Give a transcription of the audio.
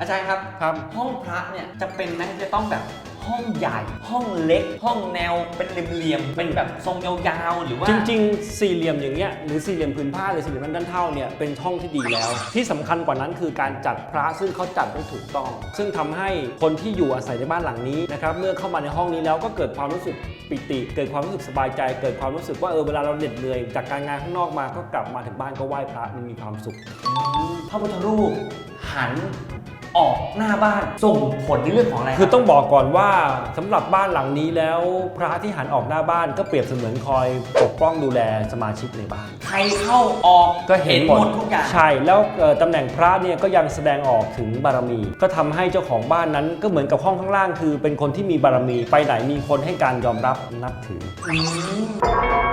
อาจารย์ครับ ครับ ห้องพระเนี่ยจะเป็นนะจะต้องแบบห้องใหญ่ ห้องเล็ก ห้องแนวเป็นเหลี่ยมๆเป็นแบบทรงยาวๆหรือว่าจริงๆ สี่เหลี่ยมอย่างเงี้ยหรือสี่เหลี่ยมผืนผ้าหรือสี่เหลี่ยมด้านเท่าเนี่ยเป็นห้องที่ดีแล้ว ที่สำคัญกว่านั้นคือการจัดพระซึ่งเขาจัดได้ถูกต้อง ซึ่งทำให้คนที่อยู่อาศัยในบ้านหลังนี้นะครับเมื่อเข้ามาในห้องนี้แล้วก็เกิดความรู้สึกปิติ เกิดความรู้สึกสบายใจ เกิดความรู้สึกว่าเออเวลาเราเหน็ดเหนื่อยจากการงานข้างนอกมาก็กลับมาถึงบ้านก็ไหว้พระมันมีความสุข พระพุทธรูปหัน ออกหน้าบ้านส่งผลในเรื่องของอะไรคือต้องบอกก่อนว่าสำหรับบ้านหลังนี้แล้ว พระที่หันออกหน้าบ้านก็เปรียบเสมือนคอยปกป้องดูแลสมาชิกในบ้าน ใครเข้าออกก็เห็นหมดทุกอย่าง ใช่แล้วเอ่อตำแหน่งพระเนี่ยก็ยังแสดงออกถึงบารมี ก็ทำให้เจ้าของบ้านนั้นก็เหมือนกับห้องข้างล่างคือ เป็นคนที่มีบารมีไปไหนมีคนให้การยอมรับนับถือ อืม